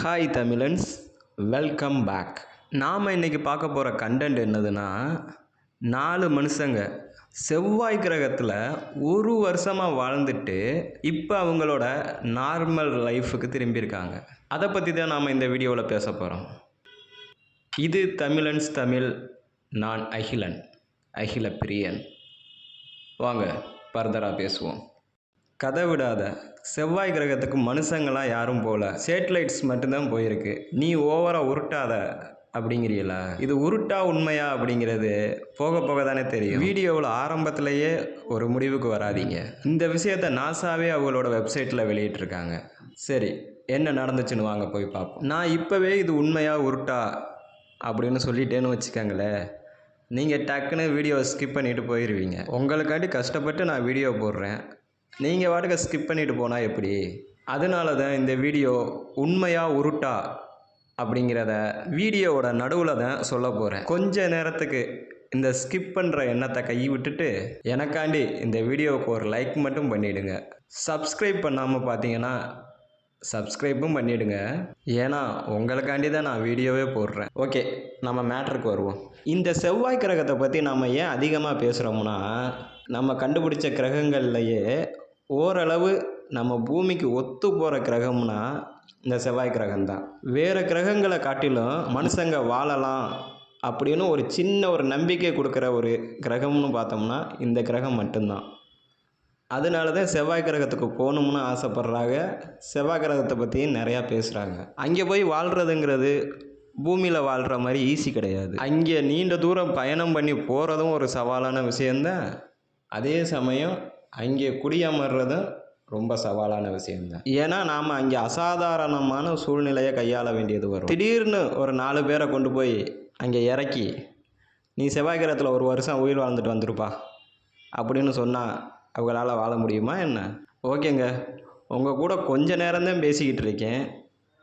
Hi Tamizhans. Welcome back நாம் இன்றைக்கி பார்க்க போகிற கண்டென்ட் என்னதுன்னா நாலு மனுஷங்க செவ்வாய் கிரகத்தில் ஒரு வருஷமாக வாழ்ந்துட்டு இப்போ அவங்களோட நார்மல் லைஃபுக்கு திரும்பியிருக்காங்க. அதை பற்றி தான் நாம் இந்த வீடியோவில் பேச போகிறோம் இது தமிழன்ஸ் தமிழ் நான் அகிலன் அகில பிரியன் வாங்க ஃபர்தராக பேசுவோம். கதை விடாத. செவ்வாய் கிரகத்துக்கு மனுஷங்களாம் யாரும் போகல சேட்டலைட்ஸ் மட்டும்தான் போயிருக்கு. நீ ஓவராக உருட்டாத அப்படிங்கிறீங்களா இது உருட்டா உண்மையா அப்படிங்கிறது போக போக தானே தெரியும். வீடியோவில் ஆரம்பத்திலேயே ஒரு முடிவுக்கு வராதீங்க. இந்த விஷயத்த நாசாவே அவங்களோட வெப்சைட்டில் வெளியிட்டிருக்காங்க. சரி என்ன நடந்துச்சுன்னு வாங்க போய் பார்ப்போம். நான் இப்போவே இது உண்மையா உருட்டா அப்படின்னு சொல்லிட்டேன்னு வச்சுக்கோங்களேன். நீங்கள் டக்குன்னு வீடியோவை ஸ்கிப் பண்ணிட்டு போயிடுவீங்க உங்களுக்காண்டி கஷ்டப்பட்டு நான் வீடியோ போடுறேன். நீங்கள் வாட்டுக்க ஸ்கிப் பண்ணிட்டு போனால் எப்படி? அதனால தான் இந்த வீடியோ உண்மையாக உருட்டா அப்படிங்கிறத வீடியோவோட நடுவில் தான் சொல்ல போகிறேன் கொஞ்ச நேரத்துக்கு இந்த ஸ்கிப் பண்ணுற எண்ணத்தை கை விட்டுட்டு எனக்காண்டி இந்த வீடியோவுக்கு ஒரு லைக் மட்டும் பண்ணிவிடுங்க சப்ஸ்கிரைப் பண்ணாமல் பார்த்தீங்கன்னா சப்ஸ்கிரைப்பும் பண்ணிவிடுங்க ஏன்னா உங்களுக்காண்டி தான் நான் வீடியோவே போடுறேன். ஓகே நம்ம மேட்ருக்கு வருவோம். இந்த செவ்வாய் கிரகத்தை பற்றி நம்ம ஏன் அதிகமாக பேசுகிறோம்னா நம்ம கண்டுபிடிச்ச கிரகங்கள்லையே ஓரளவு நம்ம பூமிக்கு ஒத்து போகிற கிரகம்னா இந்த செவ்வாய் கிரகம் தான் வேறு கிரகங்களை காட்டிலும் மனுஷங்க வாழலாம் அப்படின்னு ஒரு சின்ன ஒரு நம்பிக்கை கொடுக்குற ஒரு கிரகம்னு பார்த்தோம்னா இந்த கிரகம் மட்டும்தான். அதனால தான் செவ்வாய் கிரகத்துக்கு போகணும்னு ஆசைப்பட்றாங்க. செவ்வாய் கிரகத்தை பற்றியும் நிறையா பேசுகிறாங்க அங்கே போய் வாழ்கிறதுங்கிறது பூமியில் வாழ்கிற மாதிரி ஈஸி கிடையாது. அங்கே நீண்ட தூரம் பயணம் பண்ணி போகிறதும் ஒரு சவாலான விஷயந்தான் அதே சமயம் அங்கே குடியமர்றதும் ரொம்ப சவாலான விஷயம்தான். ஏன்னா நாம் அங்கே அசாதாரணமான சூழ்நிலையை கையாள வேண்டியது வரும். திடீர்னு ஒரு நாலு பேரை கொண்டு போய் அங்கே இறக்கி நீ செவ்வாய்கிரகத்தில் ஒரு வருஷம் உயிர் வாழ்ந்துட்டு வந்துருப்பா அப்படின்னு சொன்னால் அவங்களால வாழ முடியுமா என்ன? ஓகேங்க. உங்கள் கூட கொஞ்ச நேரம்தான் பேசிக்கிட்டு இருக்கேன்.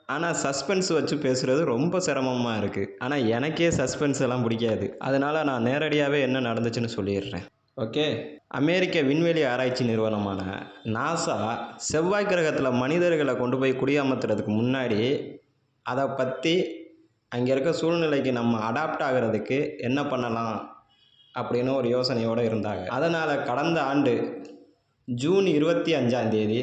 ஆனால் சஸ்பென்ஸ் வச்சு பேசுகிறது ரொம்ப சிரமமாக இருக்குது ஆனால் எனக்கே சஸ்பென்ஸ் எல்லாம் பிடிக்காது. அதனால் நான் நேரடியாகவே என்ன நடந்துச்சுன்னு சொல்லிடுறேன். ஓகே. அமெரிக்க விண்வெளி ஆராய்ச்சி நிறுவனமான நாசா செவ்வாய் கிரகத்தில் மனிதர்களை கொண்டு போய் குடியமர்த்துறதுக்கு முன்னாடி அதை பற்றி அங்கே இருக்க சூழ்நிலைக்கு நம்ம அடாப்ட் ஆகிறதுக்கு என்ன பண்ணலாம் அப்படின்னு ஒரு யோசனையோடு இருந்தாங்க. அதனால் கடந்த ஆண்டு ஜூன் இருபத்தி அஞ்சாம் தேதி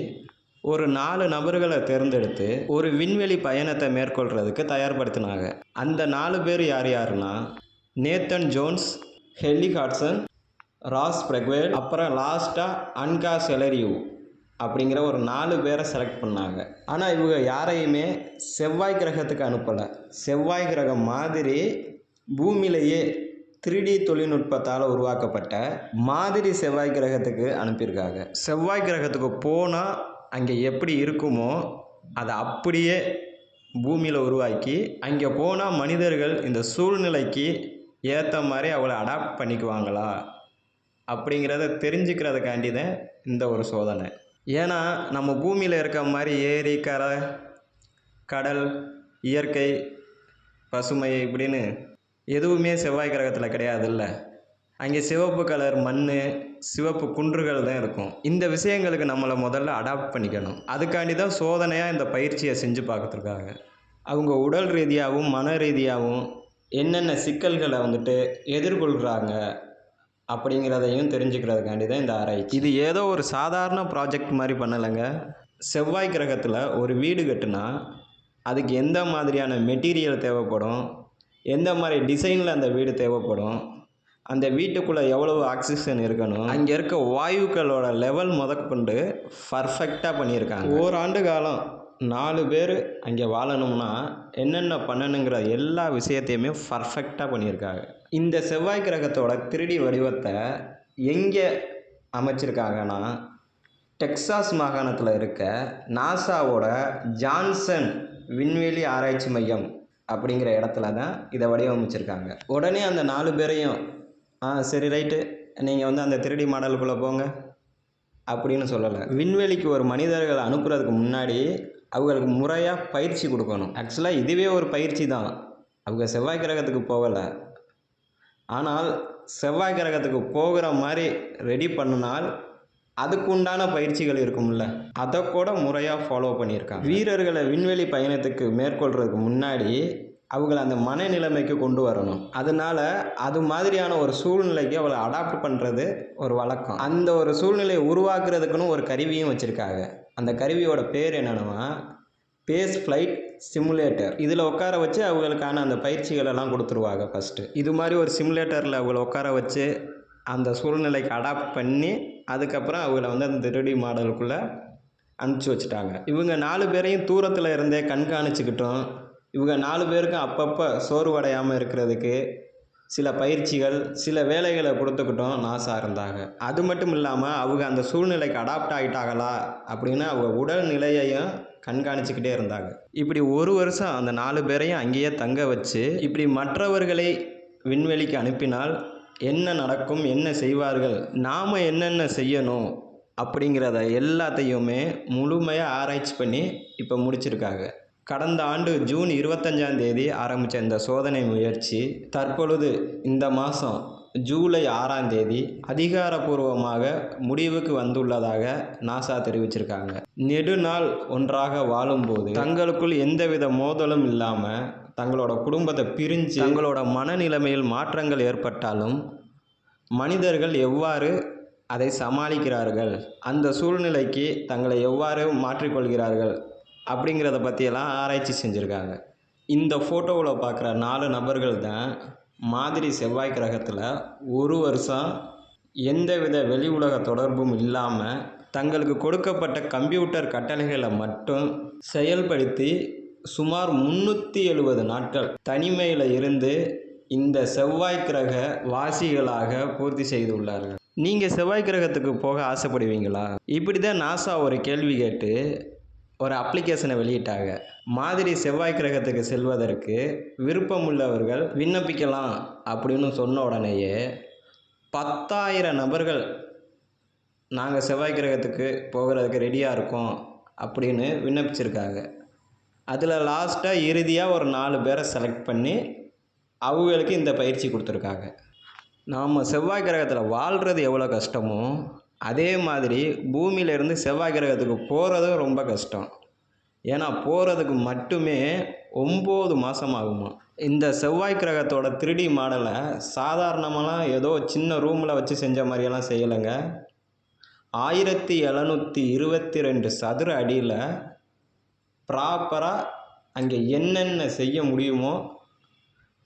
ஒரு நாலு நபர்களை தேர்ந்தெடுத்து ஒரு விண்வெளி பயணத்தை மேற்கொள்கிறதுக்கு தயார்படுத்தினாங்க. அந்த நாலு பேர் யார் யாருன்னா Nathan Jones Hayley Hodson Ross பிரக்வேல் அப்புறம் லாஸ்ட்டாக அன்கா செலரியூ அப்படிங்கிற ஒரு நாலு பேரை செலக்ட் பண்ணாங்க. ஆனால் இவங்க யாரையுமே செவ்வாய் கிரகத்துக்கு அனுப்பலை. செவ்வாய் கிரகம் மாதிரி பூமியிலேயே த்ரீ தொழில்நுட்பத்தால் உருவாக்கப்பட்ட மாதிரி செவ்வாய் கிரகத்துக்கு அனுப்பியிருக்காங்க. செவ்வாய் கிரகத்துக்கு போனால் அங்கே எப்படி இருக்குமோ அதை அப்படியே பூமியில் உருவாக்கி அங்கே போனால் மனிதர்கள் இந்த சூழ்நிலைக்கு ஏற்ற மாதிரி அவளை அடாப்ட் பண்ணிக்குவாங்களா? அப்படிங்கிறத தெரிஞ்சுக்கிறதுக்காண்டி தான் இந்த ஒரு சோதனை. ஏன்னா நம்ம பூமியில் இருக்க மாதிரி ஏரி கரை கடல் இயற்கை பசுமை இப்படின்னு எதுவுமே செவ்வாய் கிரகத்தில் கிடையாதுல்ல. அங்கே சிவப்பு கலர் மண் சிவப்பு குன்றுகள் தான் இருக்கும். இந்த விஷயங்களுக்கு நம்மளை முதல்ல அடாப்ட் பண்ணிக்கணும். அதுக்காண்டி தான் சோதனையாக இந்த பயிற்சியை செஞ்சு பார்க்கறதுக்காக. அவங்க உடல் ரீதியாகவும் மன ரீதியாகவும் என்னென்ன சிக்கல்களை வந்துட்டு எதிர்கொள்கிறாங்க அப்படிங்கிறதையும் தெரிஞ்சுக்கிறதுக்காண்டி தான் இந்த ஆராய்ச்சி. இது ஏதோ ஒரு சாதாரண ப்ராஜெக்ட் மாதிரி பண்ணலைங்க. செவ்வாய் கிரகத்தில் ஒரு வீடு கட்டுனா அதுக்கு எந்த மாதிரியான மெட்டீரியல் தேவைப்படும்? எந்த மாதிரி டிசைனில் அந்த வீடு தேவைப்படும்? அந்த வீட்டுக்குள்ளே எவ்வளவு ஆக்சிஜன் இருக்கணும்? அங்கே இருக்க வாயுக்களோட லெவல் முதற்கொண்டு பர்ஃபெக்டாக பண்ணியிருக்காங்க. ஓராண்டு காலம். நாலு பேர் அங்கே வாழணும்னா என்னென்ன பண்ணணுங்கிற எல்லா விஷயத்தையுமே பர்ஃபெக்டாக பண்ணியிருக்காங்க. இந்த செவ்வாய் கிரகத்தோட திருடி வடிவத்தை எங்கே அமைச்சிருக்காங்கன்னா டெக்சாஸ் மாகாணத்தில் இருக்க நாசாவோட ஜான்சன் விண்வெளி ஆராய்ச்சி மையம் அப்படிங்கிற இடத்துல தான் இதை வடிவமைச்சிருக்காங்க. உடனே அந்த நாலு பேரையும் ஆ சரி ரைட்டு. நீங்கள் வந்து அந்த திருடி மாடலுக்குள்ளே போங்க. அப்படின்னு சொல்லலை. விண்வெளிக்கு ஒரு மனிதர்களை அனுப்புறதுக்கு முன்னாடி அவங்களுக்கு முறையாக பயிற்சி கொடுக்கணும். ஆக்சுவலாக இதுவே ஒரு பயிற்சி தான். அவங்க செவ்வாய் கிரகத்துக்கு போகலை. ஆனால் செவ்வாய் கிரகத்துக்கு போகிற மாதிரி ரெடி பண்ணினால் அதுக்குண்டான பயிற்சிகள் இருக்கும்ல. அதை கூட முறையாக ஃபாலோ பண்ணியிருக்காங்க. வீரர்களை விண்வெளி பயணத்துக்கு மேற்கொள்கிறதுக்கு முன்னாடி அவங்கள அந்த மனநிலைமைக்கு கொண்டு வரணும். அதனால அது மாதிரியான ஒரு சூழ்நிலைக்கு அவளை அடாப்ட் பண்ணுறது ஒரு வழக்கம். அந்த ஒரு சூழ்நிலையை உருவாக்குறதுக்குன்னு ஒரு கருவியும் வச்சுருக்காங்க. அந்த கருவியோட பேர் என்னென்னா பேஸ் ஃப்ளைட் சிமுலேட்டர் இதில் உட்கார வச்சு அவங்களுக்கான அந்த பயிற்சிகளெல்லாம் கொடுத்துருவாங்க ஃபஸ்ட்டு இது மாதிரி ஒரு சிமுலேட்டரில் அவங்கள உட்கார வச்சு அந்த சூழ்நிலைக்கு அடாப்ட் பண்ணி அதுக்கப்புறம் அவங்கள வந்து அந்த திருடி மாடலுக்குள்ளே அனுப்பிச்சி வச்சுட்டாங்க. இவங்க நாலு பேரையும் தூரத்தில் இருந்தே கண்காணிச்சுக்கிட்டோம். இவங்க நாலு பேருக்கும் அப்பப்போ சோர்வடையாமல் இருக்கிறதுக்கு சில பயிற்சிகள் சில வேலைகளை கொடுத்துக்கிட்டோம் நாசா இருந்தாங்க. அது மட்டும் இல்லாமல் அவங்க அந்த சூழ்நிலைக்கு அடாப்ட் ஆகிட்டாங்களா அப்படின்னு அவங்க உடல் நிலையையும் கண்காணிச்சுக்கிட்டே இருந்தாங்க. இப்படி ஒரு வருஷம் அந்த நாலு பேரையும் அங்கேயே தங்க வச்சு இப்படி மற்றவர்களை விண்வெளிக்கு அனுப்பினால் என்ன நடக்கும் என்ன செய்வார்கள் நாம் என்னென்ன செய்யணும் அப்படிங்கிறத எல்லாத்தையுமே முழுமையாக ஆராய்ச்சி பண்ணி இப்போ முடிச்சிருக்காங்க. கடந்த ஆண்டு ஜூன் இருபத்தஞ்சாம் தேதி ஆரம்பித்த இந்த சோதனை முயற்சி தற்பொழுது இந்த மாதம் ஜூலை ஆறாம் தேதி அதிகாரப்பூர்வமாக முடிவுக்கு வந்துள்ளதாக நாசா தெரிவிச்சிருக்காங்க. நெடுநாள் ஒன்றாக வாழும்போது தங்களுக்குள் எந்தவித மோதலும் இல்லாமல் தங்களோட குடும்பத்தை பிரிஞ்சு தங்களோட மனநிலைமையில் மாற்றங்கள் ஏற்பட்டாலும் மனிதர்கள் எவ்வாறு அதை சமாளிக்கிறார்கள்? அந்த சூழ்நிலைக்கு தங்களை எவ்வாறு மாற்றிக்கொள்கிறார்கள்? அப்படிங்கிறத பற்றியெல்லாம் ஆராய்ச்சி செஞ்சுருக்காங்க. இந்த ஃபோட்டோவில் பார்க்குற நாலு நபர்கள் தான் மாதிரி செவ்வாய் கிரகத்தில் ஒரு வருஷம் எந்தவித வெளி உலக தொடர்பும் இல்லாமல் தங்களுக்கு கொடுக்கப்பட்ட கம்ப்யூட்டர் கட்டளைகளை மட்டும் செயல்படுத்தி சுமார் முந்நூற்றி எழுபது நாட்கள் தனிமையில் இருந்து இந்த செவ்வாய் கிரக வாசிகளாக பூர்த்தி செய்துள்ளார்கள். நீங்கள் செவ்வாய் கிரகத்துக்கு போக ஆசைப்படுவீங்களா? இப்படி தான் நாசா ஒரு கேள்வி கேட்டு ஒரு அப்ளிகேஷனை வெளியிட்டாங்க. மாதிரி செவ்வாய் கிரகத்துக்கு செல்வதற்கு விருப்பமுள்ளவர்கள் விண்ணப்பிக்கலாம் அப்படின்னு சொன்ன உடனேயே பத்தாயிரம் நபர்கள் நாங்கள் செவ்வாய் கிரகத்துக்கு போகிறதுக்கு ரெடியாக இருக்கோம் அப்படின்னு விண்ணப்பிச்சிருக்காங்க. அதில் லாஸ்ட்டாக இறுதியாக ஒரு நாலு பேரை செலக்ட் பண்ணி அவங்களுக்கு இந்த பயிற்சி கொடுத்துருக்காங்க. நாம் செவ்வாய் கிரகத்தில் வாழ்கிறது எவ்வளோ கஷ்டமோ அதே மாதிரி பூமியிலேருந்து செவ்வாய் கிரகத்துக்கு போகிறதும் ரொம்ப கஷ்டம். ஏன்னா போகிறதுக்கு மட்டுமே ஒம்பது மாதம் ஆகுமா இந்த செவ்வாய் கிரகத்தோட த்ரீடி மாடலை சாதாரணமெல்லாம் ஏதோ சின்ன ரூமில் வச்சு செஞ்ச மாதிரியெல்லாம் செய்யலைங்க. ஆயிரத்தி எழுநூற்றி இருபத்தி ரெண்டு சதுர அடியில் ப்ராப்பராக அங்கே என்னென்ன செய்ய முடியுமோ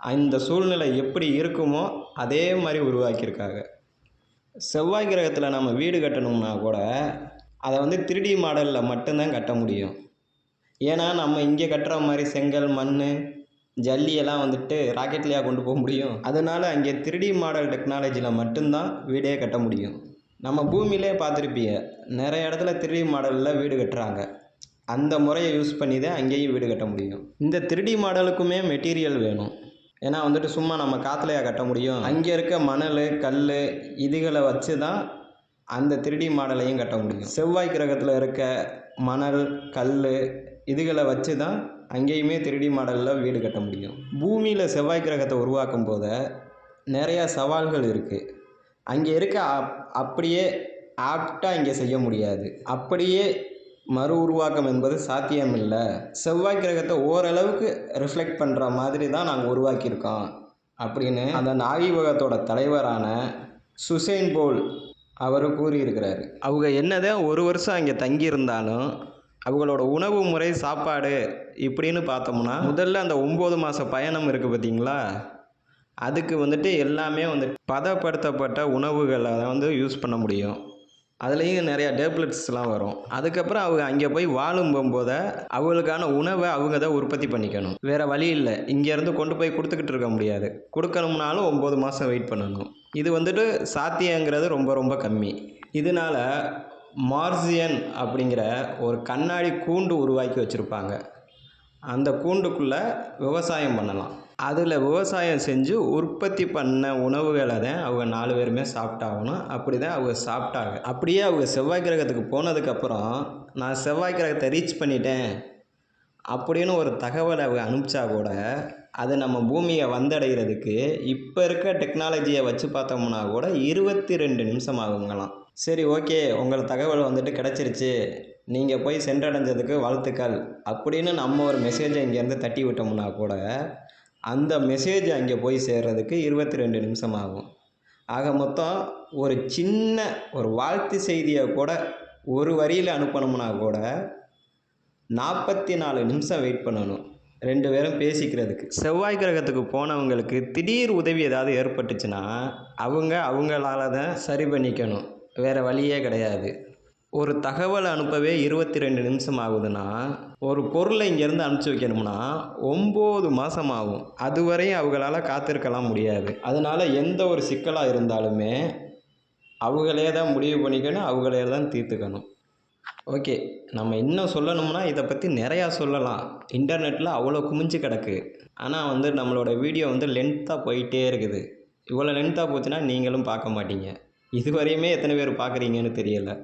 அந்த சூழ்நிலை எப்படி இருக்குமோ அதே மாதிரி உருவாக்கியிருக்காங்க. செவ்வாய் கிரகத்தில் நம்ம வீடு கட்டணும்னா கூட அதை வந்து த்ரீடி மாடலில் மட்டும்தான் கட்ட முடியும். ஏன்னா நம்ம இங்கே கட்டுற மாதிரி செங்கல் மண் ஜல்லியெல்லாம் வந்துட்டு ராக்கெட்லேயே கொண்டு போக முடியும். அதனால் அங்கே த்ரீடி மாடல் டெக்னாலஜியில் மட்டும்தான் வீடே கட்ட முடியும். நம்ம பூமியிலே பார்த்துருப்பீங்க நிறைய இடத்துல த்ரீடி மாடலில் வீடு கட்டுறாங்க. அந்த முறையை யூஸ் பண்ணி தான் அங்கேயும் வீடு கட்ட முடியும். இந்த த்ரீடி மாடலுக்குமே மெட்டீரியல் வேணும். ஏன்னா வந்துட்டு சும்மா நம்ம காற்றுலையா கட்ட முடியும்? அங்கே இருக்க மணல் கல் இதுகளை வச்சு தான் அந்த த்ரீடி மாடலையும் கட்ட முடியும். செவ்வாய் கிரகத்தில் இருக்க மணல் கல் இதுகளை வச்சு தான் அங்கேயுமே த்ரீடி மாடலில் வீடு கட்ட முடியும். பூமியில் செவ்வாய் கிரகத்தை உருவாக்கும் போது நிறையா சவால்கள் இருக்குது அங்கே இருக்க அப் அப்படியே ஆப்டாக இங்கே செய்ய முடியாது. அப்படியே மறு உருவாக்கம் என்பது சாத்தியமில்லை. செவ்வாய் கிரகத்தை ஓரளவுக்கு ரிஃப்ளெக்ட் பண்ணுற மாதிரி தான் நாங்கள் உருவாக்கியிருக்கோம். அப்படின்னு அந்த ஆய்வகத்தோட தலைவரான சுசைன் போல் அவர் கூறியிருக்கிறாரு. அவங்க என்னதான் ஒரு வருஷம் அங்கே தங்கியிருந்தாலும் அவங்களோட உணவு முறை சாப்பாடு இப்படின்னு பார்த்தோம்னா முதல்ல அந்த ஒம்பது மாத பயணம் இருக்குது பார்த்தீங்களா? அதுக்கு வந்துட்டு எல்லாமே வந்து பதப்படுத்தப்பட்ட உணவுகளை வந்து யூஸ் பண்ண முடியும். அதுலேயும் நிறையா டேப்லெட்ஸ்லாம் வரும். அதுக்கப்புறம் அவங்க அங்கே போய் வாழும் போகும்போத அவங்களுக்கான உணவை அவங்க தான் உற்பத்தி பண்ணிக்கணும். வேறு வழி இல்லை. இங்கேருந்து கொண்டு போய் கொடுத்துக்கிட்டு இருக்க முடியாது. கொடுக்கணும்னாலும் ஒம்பது மாதம் வெயிட் பண்ணணும். இது வந்துட்டு சாத்தியங்கிறது ரொம்ப ரொம்ப கம்மி. இதனால மார்சியன் அப்படிங்கிற ஒரு கண்ணாடி கூண்டு உருவாக்கி வச்சுருப்பாங்க. அந்த கூண்டுக்குள்ளே விவசாயம் பண்ணலாம். அதில் விவசாயம் செஞ்சு உற்பத்தி பண்ண உணவுகளை தான் அவங்க நாலு பேருமே சாப்பிட்டாகணும். அப்படி தான் அவங்க சாப்பிட்டாங்க. அப்படியே அவங்க செவ்வாய் கிரகத்துக்கு போனதுக்கப்புறம் நான் செவ்வாய் கிரகத்தை ரீச் பண்ணிட்டேன் அப்படின்னு ஒரு தகவலை அவங்க அனுப்பிச்சா கூட அது நம்ம பூமியை வந்தடைகிறதுக்கு இப்போ இருக்க டெக்னாலஜியை வச்சு பார்த்தோம்னா கூட இருபத்தி ரெண்டு நிமிஷம் ஆகுங்களாம். சரி ஓகே உங்கள் தகவல் வந்துட்டு கிடச்சிருச்சு. நீங்கள் போய் சென்றடைஞ்சதுக்கு வாழ்த்துக்கள் அப்படின்னு நம்ம ஒரு மெசேஜை இங்கேருந்து தட்டி விட்டோம்னா கூட அந்த மெசேஜ் அங்கே போய் சேர்றதுக்கு இருபத்தி ரெண்டு நிமிஷம் ஆகும் ஆக மொத்தம் ஒரு சின்ன ஒரு வாழ்த்து செய்தியை கூட ஒரு வரியில் அனுப்பணும்னா கூட நாற்பத்தி நாலு நிமிஷம் வெயிட் பண்ணணும். ரெண்டு பேரும் பேசிக்கிறதுக்கு. செவ்வாய் கிரகத்துக்கு போனவங்களுக்கு திடீர் உதவி ஏதாவது ஏற்பட்டுச்சுன்னா அவங்க அவங்களால தான் சரி பண்ணிக்கணும். வேறு வழியே கிடையாது. ஒரு தகவலை அனுப்பவே இருபத்தி ரெண்டு நிமிஷம் ஆகுதுன்னா ஒரு பொருளை இங்கேருந்து அனுப்பிச்சி வைக்கணும்னா ஒம்பது மாதம் ஆகும் அதுவரையும் அவங்களால காத்திருக்கலாம் முடியாது. அதனால் எந்த ஒரு சிக்கலாக இருந்தாலுமே அவங்களே தான் முடிவு பண்ணிக்கணும் அவங்களே தான் தீர்த்துக்கணும். ஓகே நம்ம இன்னும் சொல்லணும்னா இதை பற்றி நிறையா சொல்லலாம். இன்டர்நெட்டில் அவ்வளோ குமிஞ்சு கிடக்கு. ஆனால் வந்து நம்மளோட வீடியோ வந்து லென்த்தாக போயிட்டே இருக்குது. இவ்வளோ லென்த்தாக போச்சுன்னா நீங்களும் பார்க்க மாட்டீங்க. இதுவரையுமே எத்தனை பேர் பார்க்குறீங்கன்னு தெரியலை.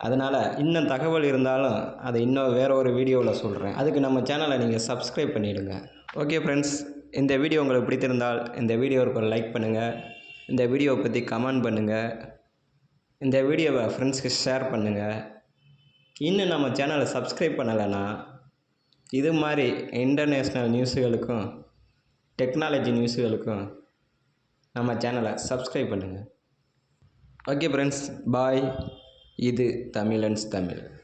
அதனால் இன்னும் தகவல் இருந்தாலும் அதை இன்னும் வேற ஒரு வீடியோவில் சொல்கிறேன் அதுக்கு நம்ம சேனலை நீங்கள் சப்ஸ்கிரைப் பண்ணிவிடுங்க ஓகே ஃப்ரெண்ட்ஸ் இந்த வீடியோ உங்களுக்கு பிடித்திருந்தால் இந்த வீடியோவுக்கு ஒரு லைக் பண்ணுங்கள் இந்த வீடியோவை பற்றி கமெண்ட் பண்ணுங்கள் இந்த வீடியோவை ஃப்ரெண்ட்ஸ்க்கு ஷேர் பண்ணுங்கள் இன்னும் நம்ம சேனலை சப்ஸ்கிரைப் பண்ணலைன்னா இது மாதிரி இன்டர்நேஷ்னல் நியூஸுகளுக்கும் டெக்னாலஜி நியூஸுகளுக்கும் நம்ம சேனலை சப்ஸ்கிரைப் பண்ணுங்கள் ஓகே ஃப்ரெண்ட்ஸ் பாய் இது தமிழன்ஸ் தமிழ்.